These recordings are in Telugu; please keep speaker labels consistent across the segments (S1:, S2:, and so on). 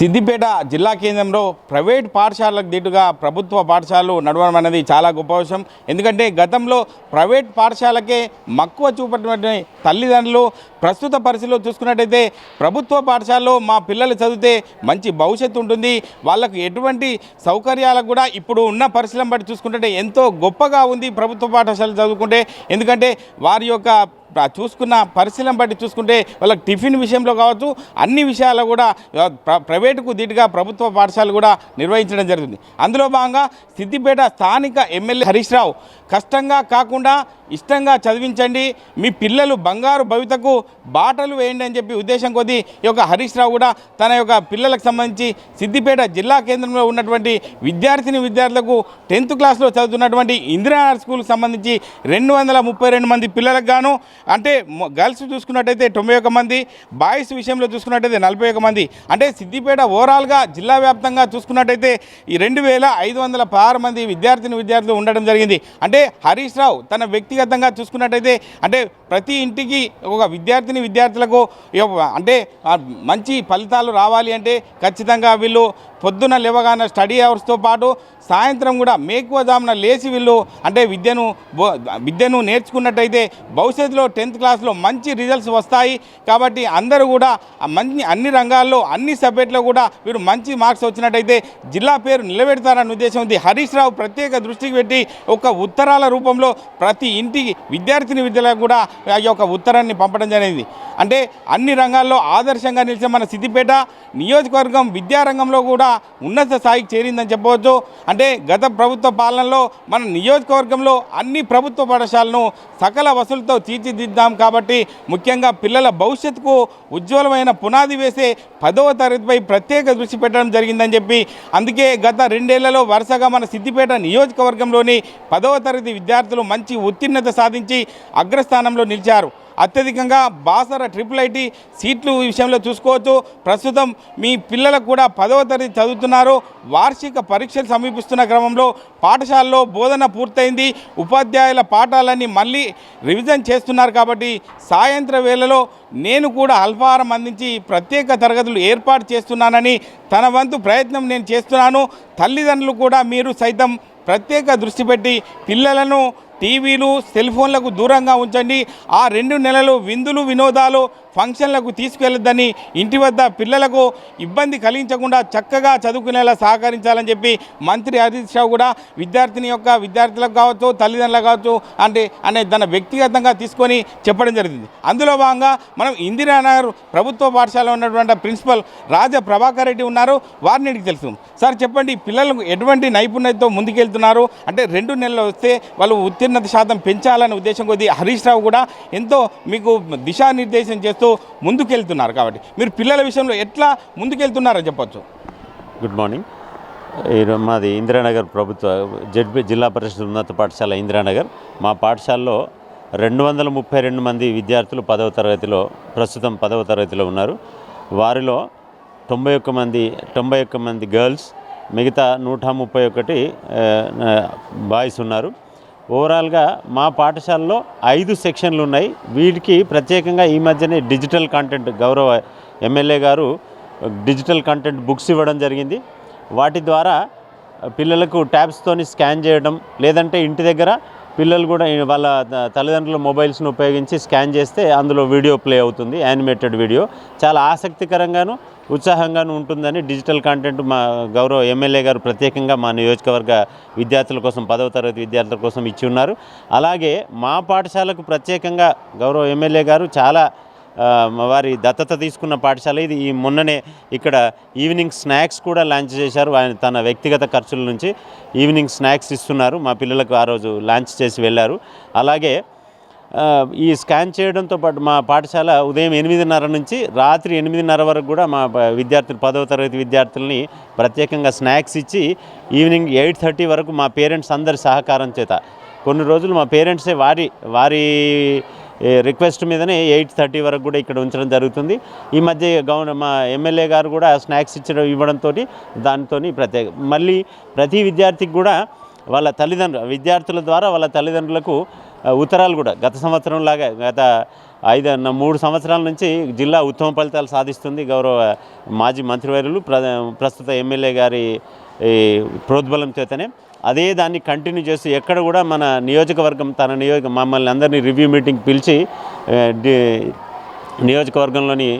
S1: సిద్దిపేట జిల్లా కేంద్రంలో ప్రైవేట్ పాఠశాలకు దీటుగా ప్రభుత్వ పాఠశాలలు నడవడం అనేది చాలా గొప్ప విషయం. ఎందుకంటే గతంలో ప్రైవేట్ పాఠశాలకే మక్కువ చూపటువంటి తల్లిదండ్రులు ప్రస్తుత పరిస్థితిలో చూసుకున్నట్టయితే ప్రభుత్వ పాఠశాలలో మా పిల్లలు చదివితే మంచి భవిష్యత్తు ఉంటుంది. వాళ్ళకు ఎటువంటి సౌకర్యాలకు కూడా ఇప్పుడు ఉన్న పరిస్థితులను బట్టి చూసుకుంటే ఎంతో గొప్పగా ఉంది ప్రభుత్వ పాఠశాలలు చదువుకుంటే. ఎందుకంటే వారి యొక్క చూసుకున్న పరిశీలన బట్టి చూసుకుంటే వాళ్ళకి టిఫిన్ విషయంలో కావచ్చు అన్ని విషయాల్లో కూడా ప్ర- ప్రైవేటుకు దీటుగా ప్రభుత్వ పాఠశాలలు కూడా నిర్వహించడం జరుగుతుంది. అందులో భాగంగా సిద్దిపేట స్థానిక ఎమ్మెల్యే హరీష్ రావు కష్టంగా కాకుండా ఇష్టంగా చదివించండి. మీ పిల్లలు బంగారు భవితకు బాటలు వేయండి అని చెప్పి ఉద్దేశం కొద్దీ ఈ యొక్క హరీష్ రావు కూడా తన యొక్క పిల్లలకు సంబంధించి సిద్దిపేట జిల్లా కేంద్రంలో ఉన్నటువంటి విద్యార్థిని విద్యార్థులకు టెన్త్ క్లాస్లో చదువుతున్నటువంటి ఇందిరానగర్ స్కూల్కి సంబంధించి రెండు వందల ముప్పై రెండు మంది పిల్లలకు గాను అంటే గర్ల్స్ చూసుకున్నట్టయితే తొంభై ఒక మంది బాయ్స్ విషయంలో చూసుకున్నట్టయితే నలభై ఒక మంది. అంటే సిద్దిపేట ఓవరాల్గా జిల్లా వ్యాప్తంగా చూసుకున్నట్టయితే ఈ రెండు వేల ఐదు వందల పదహారు మంది విద్యార్థిని విద్యార్థులు ఉండడం జరిగింది. అంటే హరీష్ రావు తన వ్యక్తిగతంగా చూసుకున్నట్టయితే అంటే ప్రతి ఇంటికి ఒక విద్యార్థిని విద్యార్థులకు అంటే మంచి ఫలితాలు రావాలి అంటే ఖచ్చితంగా వీళ్ళు పొద్దున లేవగానే స్టడీ అవర్స్తో పాటు సాయంత్రం కూడా మేకువజామున లేచి వీళ్ళు అంటే విద్యను విద్యను నేర్చుకున్నట్టయితే భవిష్యత్తులో టెన్త్ క్లాస్లో మంచి రిజల్ట్స్ వస్తాయి. కాబట్టి అందరూ కూడా మంచి అన్ని రంగాల్లో అన్ని సబ్జెక్టులో కూడా వీరు మంచి మార్క్స్ వచ్చినట్టయితే జిల్లా పేరు నిలబెడతారన్న ఉద్దేశం ఉంది. హరీష్ రావు ప్రత్యేక దృష్టికి పెట్టి ఒక ఉత్తరాల రూపంలో ప్రతి ఇంటికి విద్యార్థిని విద్యలకు కూడా ఆ యొక్క ఉత్తరాన్ని పంపడం జరిగింది. అంటే అన్ని రంగాల్లో ఆదర్శంగా నిలిచిన మన సిద్దిపేట నియోజకవర్గం విద్యారంగంలో కూడా ఉన్నత స్థాయికి చేరిందని చెప్పవచ్చు. అంటే గత ప్రభుత్వ పాలనలో మన నియోజకవర్గంలో అన్ని ప్రభుత్వ పాఠశాలను సకల వసతులతో తీర్చిదిద్దాం కాబట్టి ముఖ్యంగా పిల్లల భవిష్యత్తుకు ఉజ్వలమైన పునాది వేసే పదవ తరగతిపై ప్రత్యేక దృష్టి పెట్టడం జరిగిందని చెప్పి అందుకే గత రెండేళ్ళలో వరుసగా మన సిద్దిపేట నియోజకవర్గంలోని పదవ తరగతి విద్యార్థులు మంచి ఉత్తీర్ణత సాధించి అగ్రస్థానంలో నిలిచారు. అత్యధికంగా బాసర ట్రిపుల్ ఐటీ సీట్లు విషయంలో చూసుకోవచ్చు. ప్రస్తుతం మీ పిల్లలకు కూడా పదవ తరగతి చదువుతున్నారు. వార్షిక పరీక్షలు సమీపిస్తున్న క్రమంలో పాఠశాలలో బోధన పూర్తయింది. ఉపాధ్యాయుల పాఠాలన్నీ మళ్ళీ రివిజన్ చేస్తున్నారు కాబట్టి సాయంత్ర వేళలో నేను కూడా అల్పాహారం అందించి ప్రత్యేక తరగతులు ఏర్పాటు చేస్తున్నానని తన వంతు ప్రయత్నం నేను చేస్తున్నాను. తల్లిదండ్రులు కూడా మీరు సైతం ప్రత్యేక దృష్టి పెట్టి పిల్లలను టీవీలు సెల్ ఫోన్లకు దూరంగా ఉంచండి. ఆ రెండు నెలలు విందులు వినోదాలు ఫంక్షన్లకు తీసుకెళ్ళొద్దని ఇంటి వద్ద పిల్లలకు ఇబ్బంది కలిగించకుండా చక్కగా చదువుకునేలా సహకరించాలని చెప్పి మంత్రి హరీష్ రావు కూడా విద్యార్థిని యొక్క విద్యార్థులకు కావచ్చు తల్లిదండ్రులకు కావచ్చు అంటే అనే తన వ్యక్తిగతంగా తీసుకొని చెప్పడం జరిగింది. అందులో భాగంగా మనం ఇందిరానగర్ ప్రభుత్వ పాఠశాలలో ఉన్నటువంటి ప్రిన్సిపల్ రాజ ప్రభాకర్ రెడ్డి ఉన్నారు. వారిని అడిగి తెలుసు సార్ చెప్పండి పిల్లలకు ఎటువంటి నైపుణ్యతతో ముందుకెళ్తున్నారు? అంటే రెండు నెలలు వస్తే వాళ్ళు ఉత్తీర్ణత శాతం పెంచాలనే ఉద్దేశం కొద్దీ హరీష్ రావు కూడా ఎంతో మీకు దిశానిర్దేశం చేస్తూ ముందుకెళ్తున్నారు కాబట్టి. మీరు పిల్లల విషయంలో ఎట్లా ముందుకెళ్తున్నారని చెప్పొచ్చు.
S2: గుడ్ మార్నింగ్ ఈరోజు మాది ఇందిరానగర్ ప్రభుత్వ జడ్పీ జిల్లా పరిషత్ ఉన్నత పాఠశాల ఇందిరానగర్. మా పాఠశాలలో రెండు వందల ముప్పై రెండు మంది విద్యార్థులు పదవ తరగతిలో ప్రస్తుతం పదవ తరగతిలో ఉన్నారు. వారిలో తొంభై ఒక్క మంది తొంభై ఒక్క మంది గర్ల్స్ మిగతా నూట ముప్పై ఒకటి బాయ్స్ ఉన్నారు. ఓవరాల్గా మా పాఠశాలలో ఐదు సెక్షన్లు ఉన్నాయి. వీటికి ప్రత్యేకంగా ఈ మధ్యనే డిజిటల్ కంటెంట్ గౌరవ ఎమ్మెల్యే గారు డిజిటల్ కంటెంట్ బుక్స్ ఇవ్వడం జరిగింది. వాటి ద్వారా పిల్లలకు ట్యాబ్స్తోని స్కాన్ చేయడం లేదంటే ఇంటి దగ్గర పిల్లలు కూడా వాళ్ళ తల్లిదండ్రుల మొబైల్స్ను ఉపయోగించి స్కాన్ చేస్తే అందులో వీడియో ప్లే అవుతుంది యానిమేటెడ్ వీడియో. చాలా ఆసక్తికరంగాను ఉత్సాహంగాను ఉంటుందని డిజిటల్ కంటెంట్ మా గౌరవ ఎమ్మెల్యే గారు ప్రత్యేకంగా మా నియోజకవర్గ విద్యార్థుల కోసం పదవ తరగతి విద్యార్థుల కోసం ఇచ్చి ఉన్నారు. అలాగే మా పాఠశాలకు ప్రత్యేకంగా గౌరవ ఎమ్మెల్యే గారు చాలా వారి దత్తత తీసుకున్న పాఠశాల ఇది. ఈ మొన్ననే ఇక్కడ ఈవినింగ్ స్నాక్స్ కూడా లాంచ్ చేశారు. ఆయన తన వ్యక్తిగత ఖర్చుల నుంచి ఈవినింగ్ స్నాక్స్ ఇస్తున్నారు. మా పిల్లలకు ఆ రోజు లాంచ్ చేసి వెళ్ళారు. అలాగే ఈ స్కాన్ చేయడంతో పాటు మా పాఠశాల ఉదయం ఎనిమిదిన్నర నుంచి రాత్రి ఎనిమిదిన్నర వరకు కూడా మా విద్యార్థులు పదవ తరగతి విద్యార్థుల్ని ప్రత్యేకంగా స్నాక్స్ ఇచ్చి ఈవినింగ్ ఎయిట్ థర్టీ వరకు మా పేరెంట్స్ అందరి సహకారం చేత. కొన్ని రోజులు మా పేరెంట్సే వారి వారి రిక్వెస్ట్ మీదనే ఎయిట్ థర్టీ వరకు కూడా ఇక్కడ ఉంచడం జరుగుతుంది. ఈ మధ్య గవర్న మా ఎమ్మెల్యే గారు కూడా స్నాక్స్ ఇచ్చడం ఇవ్వడంతో దానితో ప్రత్యేక మళ్ళీ ప్రతి విద్యార్థికి కూడా వాళ్ళ తల్లిదండ్రులు విద్యార్థుల ద్వారా వాళ్ళ తల్లిదండ్రులకు ఉత్తరాలు కూడా. గత సంవత్సరం లాగా గత ఐదు మూడు సంవత్సరాల నుంచి జిల్లా ఉత్తమ ఫలితాలు సాధిస్తుంది గౌరవ మాజీ మంత్రివర్యులు ప్ర ప్రస్తుత ఎమ్మెల్యే గారి ఈ ప్రోద్బలం చేతనే. అదే దాన్ని కంటిన్యూ చేసి ఎక్కడ కూడా మన నియోజకవర్గం తన నియోజక మమ్మల్ని అందరినీ రివ్యూ మీటింగ్ పిలిచి నియోజకవర్గంలోని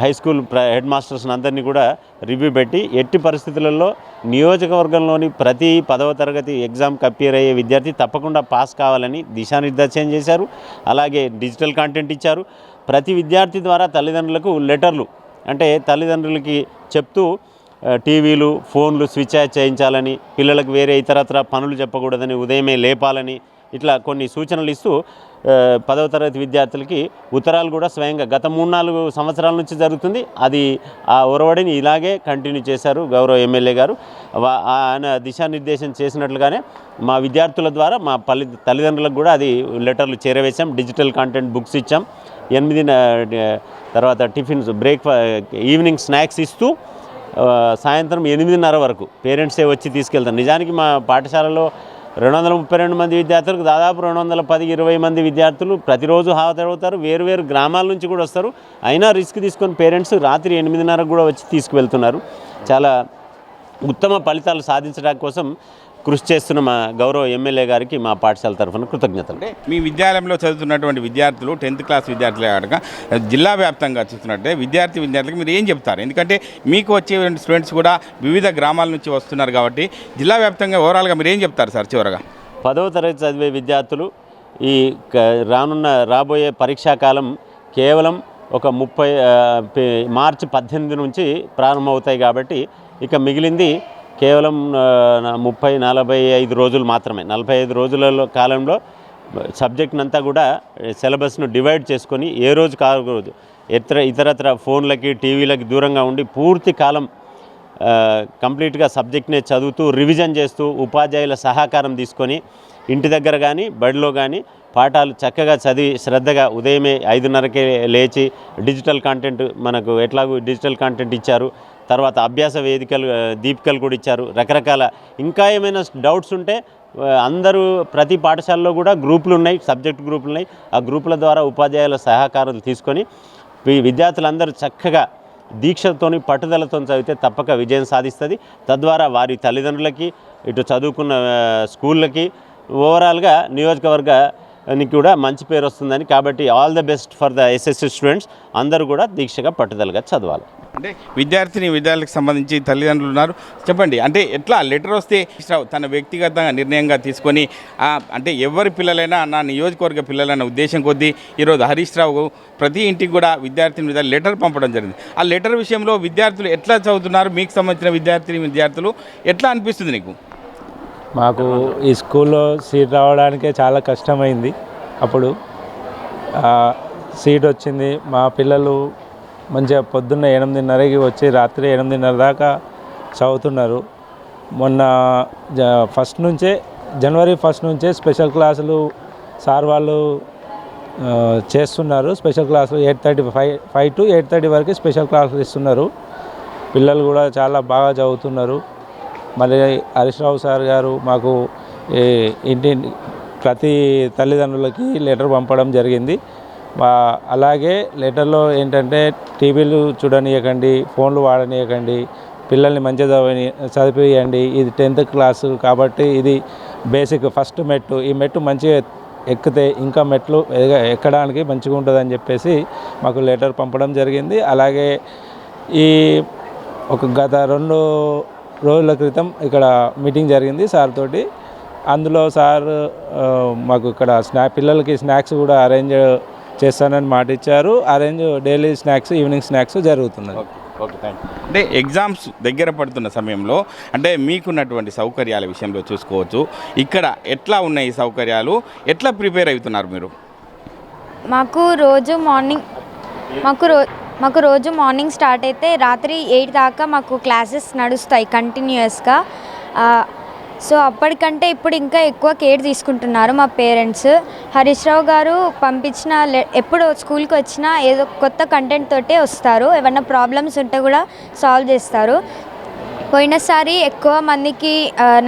S2: హై స్కూల్ ప్ర హెడ్ మాస్టర్స్ని అందరినీ కూడా రివ్యూ పెట్టి ఎట్టి పరిస్థితులలో నియోజకవర్గంలోని ప్రతి పదవ తరగతి ఎగ్జామ్ అపియర్ అయ్యే విద్యార్థి తప్పకుండా పాస్ కావాలని దిశానిర్దేశం చేశారు. అలాగే డిజిటల్ కంటెంట్ ఇచ్చారు. ప్రతి విద్యార్థి ద్వారా తల్లిదండ్రులకు లెటర్లు అంటే తల్లిదండ్రులకి చెప్తూ టీవీలు ఫోన్లు స్విచ్ ఆఫ్ చేయించాలని పిల్లలకు వేరే ఇతరత్ర పనులు చెప్పకూడదని ఉదయమే లేపాలని ఇట్లా కొన్ని సూచనలు ఇస్తూ పదవ తరగతి విద్యార్థులకి ఉత్తరాలు కూడా స్వయంగా గత మూడు నాలుగు సంవత్సరాల నుంచి జరుగుతుంది. అది ఆ ఒరవడిని ఇలాగే కంటిన్యూ చేశారు గౌరవ ఎమ్మెల్యే గారు. వా- ఆయన దిశానిర్దేశం చేసినట్లుగానే మా విద్యార్థుల ద్వారా మా పల్లి తల్లిదండ్రులకు కూడా అది లెటర్లు చేరవేశాం. డిజిటల్ కంటెంట్ బుక్స్ ఇచ్చాం. ఎనిమిది తర్వాత టిఫిన్స్ బ్రేక్ఫా ఈవినింగ్ స్నాక్స్ ఇస్తూ సాయంత్రం ఎనిమిదిన్నర వరకు పేరెంట్సే వచ్చి తీసుకెళ్తాం నిజానికి మా పాఠశాలలో రెండు వందల ముప్పై రెండు మంది విద్యార్థులకు దాదాపు రెండు వందల పది ఇరవై మంది విద్యార్థులు ప్రతిరోజు హాజరవుతారు. వేరు వేరు గ్రామాల నుంచి కూడా వస్తారు. అయినా రిస్క్ తీసుకొని పేరెంట్స్ రాత్రి ఎనిమిదిన్నరకు కూడా వచ్చి తీసుకువెళ్తున్నారు. చాలా ఉత్తమ ఫలితాలు సాధించడానికి కోసం కృషి చేస్తున్న మా గౌరవ ఎమ్మెల్యే గారికి మా పాఠశాల తరఫున కృతజ్ఞతలు.
S1: అంటే మీ విద్యాలయంలో చదువుతున్నటువంటి విద్యార్థులు టెన్త్ క్లాస్ విద్యార్థులే కాక జిల్లా వ్యాప్తంగా చూస్తున్నట్టే విద్యార్థి విద్యార్థులకు మీరు ఏం చెప్తారు? ఎందుకంటే మీకు వచ్చే స్టూడెంట్స్ కూడా వివిధ గ్రామాల నుంచి వస్తున్నారు కాబట్టి జిల్లా వ్యాప్తంగా ఓవరాల్గా మీరు ఏం చెప్తారు సార్ చివరగా?
S2: పదవ తరగతి చదివే విద్యార్థులు ఈ రానున్న రాబోయే పరీక్షా కాలం కేవలం ఒక ముప్పై మార్చి పద్దెనిమిది నుంచి ప్రారంభమవుతాయి కాబట్టి ఇక మిగిలింది కేవలం నా- ముప్పై నలభై ఐదు రోజులు మాత్రమే. నలభై ఐదు రోజులలో కాలంలో సబ్జెక్ట్నంతా కూడా సిలబస్ను డివైడ్ చేసుకొని ఏ రోజు కాకూడదు. ఇతర ఇతరత్ర ఫోన్లకి టీవీలకి దూరంగా ఉండి పూర్తి కాలం కంప్లీట్గా సబ్జెక్ట్నే చదువుతూ రివిజన్ చేస్తూ ఉపాధ్యాయుల సహకారం తీసుకొని ఇంటి దగ్గర కానీ బడిలో కానీ పాఠాలు చక్కగా చదివి శ్రద్ధగా ఉదయమే ఐదున్నరకే లేచి డిజిటల్ కాంటెంట్ మనకు ఎట్లాగూ డిజిటల్ కాంటెంట్ ఇచ్చారు. తర్వాత అభ్యాస వేదికలు దీపికలు కూడా ఇచ్చారు. రకరకాల ఇంకా ఏమైనా డౌట్స్ ఉంటే అందరూ ప్రతి పాఠశాలలో కూడా గ్రూపులు ఉన్నాయి సబ్జెక్ట్ గ్రూపులు ఉన్నాయి. ఆ గ్రూపుల ద్వారా ఉపాధ్యాయుల సహకారం తీసుకొని ఈ విద్యార్థులందరూ చక్కగా దీక్షతోని పట్టుదలతో చదివితే తప్పక విజయం సాధిస్తుంది. తద్వారా వారి తల్లిదండ్రులకి ఇటు చదువుకున్న స్కూళ్ళకి ఓవరాల్గా నియోజకవర్గ అని కూడా మంచి పేరు వస్తుందని కాబట్టి all the best for the SSC students అందరూ కూడా దీక్షగా పట్టుదలగా చదవాలి.
S1: అంటే విద్యార్థిని విద్యార్థులకు సంబంధించి తల్లిదండ్రులు ఉన్నారు. చెప్పండి అంటే ఎట్లా లెటర్ వస్తే రావు తన వ్యక్తిగతంగా నిర్ణయంగా తీసుకొని అంటే ఎవరి పిల్లలైనా నా నియోజకవర్గ పిల్లలైన ఉద్దేశం కొద్దీ ఈరోజు హరీష్ రావు ప్రతి ఇంటికి కూడా విద్యార్థిని మీద లెటర్ పంపడం జరిగింది. ఆ లెటర్ విషయంలో విద్యార్థులు ఎట్లా చదువుతున్నారు? మీకు సంబంధించిన విద్యార్థిని విద్యార్థులు ఎట్లా అనిపిస్తుంది నీకు?
S3: మాకు ఈ స్కూల్లో సీట్ రావడానికే చాలా కష్టమైంది. అప్పుడు సీట్ వచ్చింది. మా పిల్లలు మంచిగా పొద్దున్న ఎనిమిదిన్నరకి వచ్చి రాత్రి ఎనిమిదిన్నర దాకా చదువుతున్నారు. మొన్న జ ఫస్ట్ నుంచే జనవరి ఫస్ట్ నుంచే స్పెషల్ క్లాసులు సార్ వాళ్ళు చేస్తున్నారు. స్పెషల్ క్లాసులు eight thirty five five to eight thirty వరకు స్పెషల్ క్లాసులు ఇస్తున్నారు. పిల్లలు కూడా చాలా బాగా చదువుతున్నారు. మళ్ళీ హరీష్ రావు సార్ గారు మాకు ఈ ఇంటి ప్రతి తల్లిదండ్రులకి లెటర్ పంపడం జరిగింది. అలాగే లెటర్లో ఏంటంటే టీవీలు చూడనీయకండి ఫోన్లు వాడనీయకండి పిల్లల్ని మంచిగా చదివి చదివియండి ఇది టెన్త్ క్లాసు కాబట్టి ఇది బేసిక్ ఫస్ట్ మెట్టు. ఈ మెట్టు మంచిగా ఎక్కితే ఇంకా మెట్లు ఎక్కడానికి మంచిగా ఉంటుందని చెప్పేసి మాకు లెటర్ పంపడం జరిగింది. అలాగే ఈ ఒక గత రెండు రోజుల క్రితం ఇక్కడ మీటింగ్ జరిగింది సార్ తోటి. అందులో సార్ మాకు ఇక్కడ స్నా పిల్లలకి స్నాక్స్ కూడా అరేంజ్ చేస్తానని మాట ఇచ్చారు. Arrange daily snacks evening snacks జరుగుతున్నది.
S1: ఓకే థ్యాంక్ అంటే ఎగ్జామ్స్ దగ్గర పడుతున్న సమయంలో అంటే మీకున్నటువంటి సౌకర్యాల విషయంలో చూసుకోవచ్చు. ఇక్కడ ఎట్లా ఉన్నాయి ఈ సౌకర్యాలు? ఎట్లా ప్రిపేర్ అవుతున్నారు మీరు?
S4: మాకు రోజు మార్నింగ్ మాకు రో మాకు రోజు మార్నింగ్ స్టార్ట్ అయితే రాత్రి ఎయిట్ దాకా మాకు క్లాసెస్ నడుస్తాయి కంటిన్యూస్గా సో అప్పటికంటే ఇప్పుడు ఇంకా ఎక్కువ కేర్ తీసుకుంటున్నారు మా పేరెంట్స్. హరీష్ రావు గారు పంపించిన ఎప్పుడు స్కూల్కి వచ్చినా ఏదో కొత్త కంటెంట్ తోటే వస్తారు. ఏమన్నా ప్రాబ్లమ్స్ ఉంటే కూడా సాల్వ్ చేస్తారు. పోయినసారి ఎక్కువ మందికి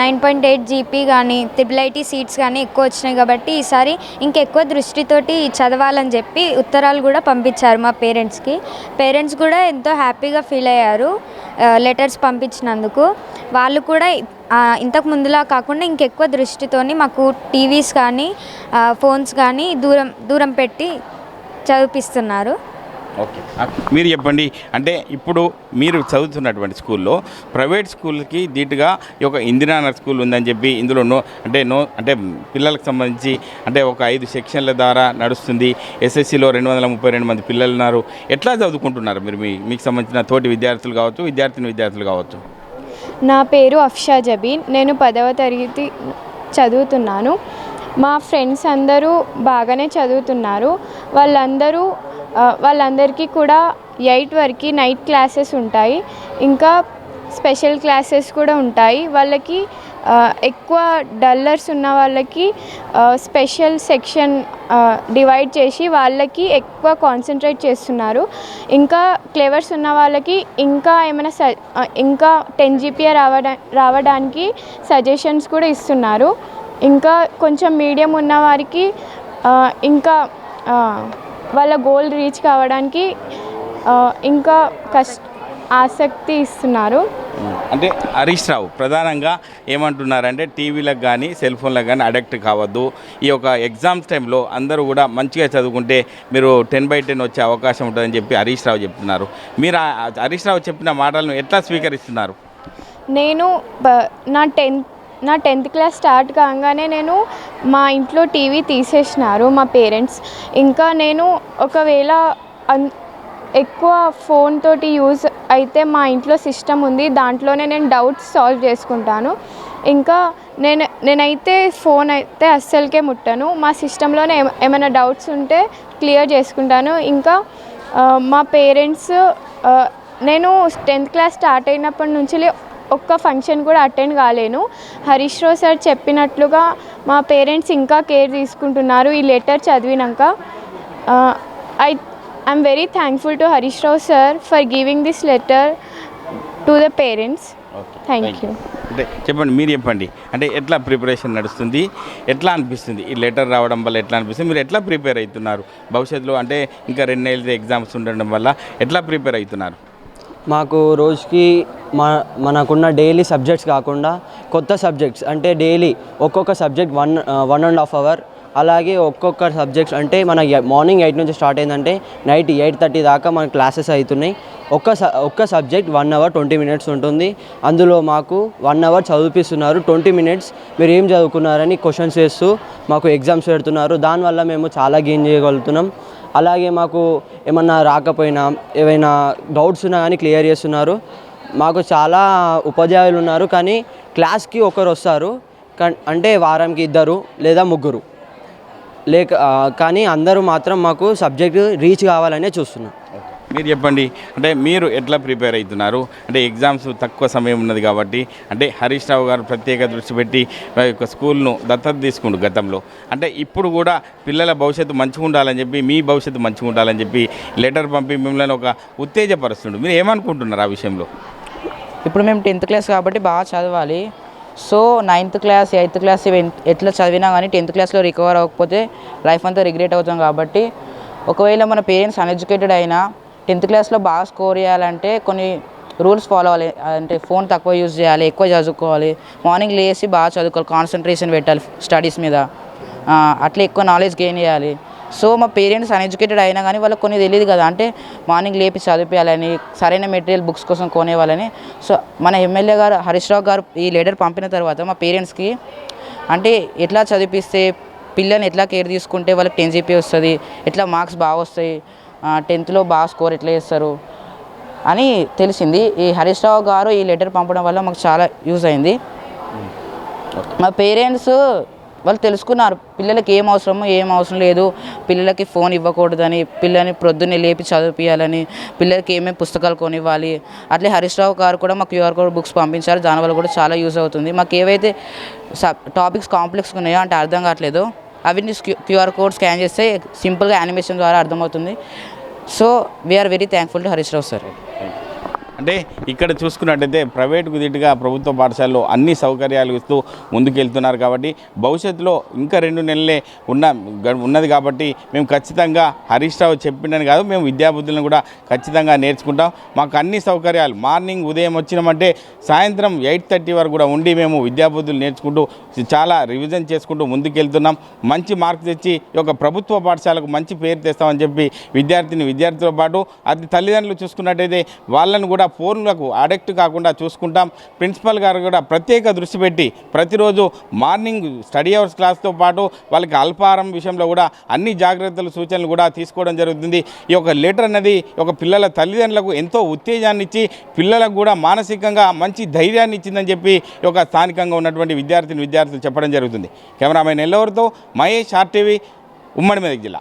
S4: నైన్ పాయింట్ ఎయిట్ జీపీ కానీ త్రిబుల్ ఐటీ సీట్స్ కానీ ఎక్కువ వచ్చినాయి కాబట్టి ఈసారి ఇంకెక్కువ దృష్టితోటి చదవాలని చెప్పి ఉత్తరాలు కూడా పంపించారు మా పేరెంట్స్కి. పేరెంట్స్ కూడా ఎంతో హ్యాపీగా ఫీల్ అయ్యారు లెటర్స్ పంపించినందుకు. వాళ్ళు కూడా ఇంతకు ముందులా కాకుండా ఇంకెక్కువ దృష్టితోని మాకు టీవీస్ కానీ ఫోన్స్ కానీ దూరం దూరం పెట్టి చదివిపిస్తున్నారు.
S1: ఓకే. మీరు చెప్పండి అంటే ఇప్పుడు మీరు చదువుతున్నటువంటి స్కూల్లో ప్రైవేట్ స్కూల్కి దీటుగా ఒక ఇందిరానగర్ స్కూల్ ఉందని చెప్పి ఇందులో నో అంటే నో అంటే పిల్లలకు సంబంధించి అంటే ఒక ఐదు సెక్షన్ల ద్వారా నడుస్తుంది. ఎస్ఎస్సిలో రెండు వందల ముప్పై రెండు మంది పిల్లలు ఉన్నారు. ఎట్లా చదువుకుంటున్నారు మీరు? మీ మీకు సంబంధించిన తోటి విద్యార్థులు కావచ్చు విద్యార్థిని విద్యార్థులు కావచ్చు.
S5: నా పేరు అఫ్షా జబీన్. నేను పదవ తరగతి చదువుతున్నాను. మా ఫ్రెండ్స్ అందరూ బాగానే చదువుతున్నారు. వాళ్ళందరూ వాళ్ళందరికీ కూడా ఎయిట్ వరకు నైట్ క్లాసెస్ ఉంటాయి. ఇంకా స్పెషల్ క్లాసెస్ కూడా ఉంటాయి. వాళ్ళకి ఎక్కువ డల్లర్స్ ఉన్న వాళ్ళకి స్పెషల్ సెక్షన్ డివైడ్ చేసి వాళ్ళకి ఎక్కువ కాన్సన్ట్రేట్ చేస్తున్నారు. ఇంకా క్లేవర్స్ ఉన్న వాళ్ళకి ఇంకా ఏమైనా స ఇంకా టెన్ జీపీఏ రావడా రావడానికి సజెషన్స్ కూడా ఇస్తున్నారు. ఇంకా కొంచెం మీడియం ఉన్న వారికి ఇంకా వాళ్ళ గోల్ రీచ్ కావడానికి ఇంకా కష్ట ఆసక్తి ఇస్తున్నారు.
S1: అంటే హరీష్ రావు ప్రధానంగా ఏమంటున్నారంటే టీవీలకు కానీ సెల్ ఫోన్లకు కానీ అడక్ట్ కావద్దు. ఈ యొక్క ఎగ్జామ్స్ టైంలో అందరూ కూడా మంచిగా చదువుకుంటే మీరు టెన్ బై టెన్ వచ్చే అవకాశం ఉంటుందని చెప్పి హరీష్ రావు చెప్తున్నారు. మీరు హరీష్ రావు చెప్పిన మాటలను ఎట్లా స్వీకరిస్తున్నారు?
S5: నేను నా టెన్త్ నా టెన్త్ క్లాస్ స్టార్ట్ కాగానే నేను మా ఇంట్లో టీవీ తీసేసినారు మా పేరెంట్స్. ఇంకా నేను ఒకవేళ అన్ ఎక్కువ ఫోన్ తోటి యూజ్ అయితే మా ఇంట్లో సిస్టమ్ ఉంది దాంట్లోనే నేను డౌట్స్ సాల్వ్ చేసుకుంటాను. ఇంకా నేను నేనైతే ఫోన్ అయితే అస్సలకే ముట్టను మా సిస్టంలోనే ఏమైనా డౌట్స్ ఉంటే క్లియర్ చేసుకుంటాను. ఇంకా మా పేరెంట్స్ నేను టెన్త్ క్లాస్ స్టార్ట్ అయినప్పటి నుంచి ఒక్క ఫంక్షన్ కూడా అటెండ్ కాలేను. హరీష్ రావు సార్ చెప్పినట్లుగా మా పేరెంట్స్ ఇంకా కేర్ తీసుకుంటున్నారు. ఈ letter చదివినాక I I'm very thankful to Harish Rao sir for giving this letter to the parents. Thank you.
S1: అంటే చెప్పండి మీరు చెప్పండి. అంటే ఎట్లా ప్రిపరేషన్ నడుస్తుంది? ఎట్లా అనిపిస్తుంది? ఈ లెటర్ రావడం వల్ల ఎట్లా అనిపిస్తుంది? మీరు ఎట్లా ప్రిపేర్ అవుతున్నారు? భవిష్యత్తులో అంటే ఇంకా రెండు నెలలు ఎగ్జామ్స్ ఉండడం వల్ల ఎట్లా ప్రిపేర్ అవుతున్నారు?
S6: మాకు రోజుకి మా మనకున్న డైలీ సబ్జెక్ట్స్ కాకుండా కొత్త సబ్జెక్ట్స్ అంటే డైలీ ఒక్కొక్క subject one one and half hour అలాగే ఒక్కొక్క సబ్జెక్ట్స్ అంటే మన మార్నింగ్ ఎయిట్ నుంచి స్టార్ట్ అయిందంటే నైట్ ఎయిట్ థర్టీ దాకా మన క్లాసెస్ అవుతున్నాయి. ఒక్క స ఒక్క subject one hour twenty minutes ఉంటుంది. అందులో మాకు వన్ అవర్ చదివిపిస్తున్నారు ట్వంటీ మినిట్స్. మీరు ఏం చదువుకున్నారని క్వశ్చన్స్ వేస్తూ మాకు ఎగ్జామ్స్ పెడుతున్నారు. దానివల్ల మేము చాలా గెయిన్ చేయగలుగుతున్నాం. అలాగే మాకు ఏమన్నా రాకపోయినా ఏవైనా డౌట్స్ ఉన్నా కానీ క్లియర్ చేస్తున్నారు. మాకు చాలా ఉపాధ్యాయులు ఉన్నారు కానీ క్లాస్కి ఒకరు వస్తారు. కన్- అంటే వారానికి ఇద్దరు లేదా ముగ్గురు. లేక కానీ అందరూ మాత్రం మాకు సబ్జెక్ట్ రీచ్ కావాలనే చూస్తున్నాం.
S1: మీరు చెప్పండి అంటే మీరు ఎట్లా ప్రిపేర్ అవుతున్నారు? అంటే ఎగ్జామ్స్ తక్కువ సమయం ఉన్నది కాబట్టి అంటే హరీష్ రావు గారు ప్రత్యేక దృష్టి పెట్టి యొక్క స్కూల్ను దత్తత తీసుకుండు గతంలో. అంటే ఇప్పుడు కూడా పిల్లల భవిష్యత్తు మంచిగా ఉండాలని చెప్పి మీ భవిష్యత్తు మంచిగా ఉండాలని చెప్పి లెటర్ పంపి మిమ్మల్ని ఒక ఉత్తేజపరుస్తుండు. మీరు ఏమనుకుంటున్నారు ఆ విషయంలో?
S7: ఇప్పుడు మేము టెన్త్ క్లాస్ కాబట్టి బాగా చదవాలి. So ninth class eighth class ఎట్లా చదివినా కానీ టెన్త్ క్లాస్లో రికవర్ అవ్వకపోతే లైఫ్ అంతా రిగ్రెట్ అవుతాం కాబట్టి ఒకవేళ మన పేరెంట్స్ అన్ఎడ్యుకేటెడ్ అయినా టెన్త్ క్లాస్లో బాగా స్కోర్ చేయాలంటే కొన్ని రూల్స్ ఫాలో అవ్వాలి. అంటే ఫోన్ తక్కువ యూజ్ చేయాలి ఎక్కువ చదువుకోవాలి. మార్నింగ్ లేచి బాగా చదువుకోవాలి కాన్సన్ట్రేషన్ పెట్టాలి స్టడీస్ మీద. అట్లా ఎక్కువ నాలెడ్జ్ గెయిన్ చేయాలి. సో మా పేరెంట్స్ అన్ఎడ్యుకేటెడ్ అయినా కానీ వాళ్ళకి కొన్ని తెలియదు కదా. అంటే మార్నింగ్ లేపి చదివించాలని సరైన మెటీరియల్ బుక్స్ కోసం కొనేవాళ్ళని. సో మన ఎమ్మెల్యే గారు హరీష్ రావు గారు ఈ లెటర్ పంపిన తర్వాత మా పేరెంట్స్కి అంటే ఎట్లా చదివిస్తే పిల్లని ఎట్లా కేర్ తీసుకుంటే వాళ్ళకి టెన్ జీపీ వస్తుంది ఎట్లా మార్క్స్ బాగా వస్తాయి టెన్త్లో బాగా స్కోర్ ఎట్లా చేస్తారు అని తెలిసింది. ఈ హరీష్ రావు గారు ఈ లెటర్ పంపడం వల్ల మాకు చాలా యూజ్ అయింది. మా పేరెంట్స్ వాళ్ళు తెలుసుకున్నారు పిల్లలకి ఏం అవసరమో ఏం అవసరం లేదు పిల్లలకి ఫోన్ ఇవ్వకూడదని పిల్లని ప్రొద్దున్నే లేపి చదివిపియాలని పిల్లలకి ఏమేమి పుస్తకాలు కొనివ్వాలి అట్లే హరీష్ రావు గారు కూడా మాకు క్యూఆర్ కోడ్ బుక్స్ పంపించారు దానివల్ల కూడా చాలా యూజ్ అవుతుంది. మాకు ఏవైతే సబ్ టాపిక్స్ కాంప్లెక్స్ ఉన్నాయో అంటే అర్థం కావట్లేదు. అవన్నీ క్యూఆర్ కోడ్ స్కాన్ చేస్తే సింపుల్గా యానిమేషన్ ద్వారా అర్థమవుతుంది. So we are very thankful to Harish Rao sir
S1: అంటే ఇక్కడ చూసుకున్నట్టయితే ప్రైవేట్ దిట్టుగా ప్రభుత్వ పాఠశాలలో అన్ని సౌకర్యాలు ఇస్తూ ముందుకెళ్తున్నారు కాబట్టి భవిష్యత్తులో ఇంకా రెండు నెలలే ఉన్న గ- ఉన్నది కాబట్టి మేము ఖచ్చితంగా హరీష్ రావు చెప్పిండని కాదు మేము విద్యాబుద్ధులను కూడా ఖచ్చితంగా నేర్చుకుంటాం. మాకు అన్ని సౌకర్యాలు మార్నింగ్ ఉదయం వచ్చినామంటే సాయంత్రం ఎయిట్ థర్టీ వరకు కూడా ఉండి మేము విద్యాబుద్ధులు నేర్చుకుంటూ చాలా రివిజన్ చేసుకుంటూ ముందుకెళ్తున్నాం. మంచి మార్క్ తెచ్చి ఈ ప్రభుత్వ పాఠశాలకు మంచి పేరు తెస్తామని చెప్పి విద్యార్థిని విద్యార్థులతో పాటు అది తల్లిదండ్రులు చూసుకున్నట్టయితే వాళ్ళను కూడా ఫోన్లకు అడెక్ట్ కాకుండా చూసుకుంటాం. ప్రిన్సిపల్ గారు కూడా ప్రత్యేక దృష్టి పెట్టి ప్రతిరోజు మార్నింగ్ స్టడీ అవర్స్ క్లాస్తో పాటు వాళ్ళకి అల్పాహారం విషయంలో కూడా అన్ని జాగ్రత్తలు సూచనలు కూడా తీసుకోవడం జరుగుతుంది. ఈ యొక్క లెటర్ అనేది ఒక పిల్లల తల్లిదండ్రులకు ఎంతో ఉత్తేజాన్ని ఇచ్చి పిల్లలకు కూడా మానసికంగా మంచి ధైర్యాన్ని ఇచ్చిందని చెప్పి ఈ యొక్క స్థానికంగా ఉన్నటువంటి విద్యార్థిని విద్యార్థులు చెప్పడం జరుగుతుంది. కెమెరామెన్ ఎల్లవరితో మహేష్ ఆర్టీవీ ఉమ్మడి మెదక్ జిల్లా.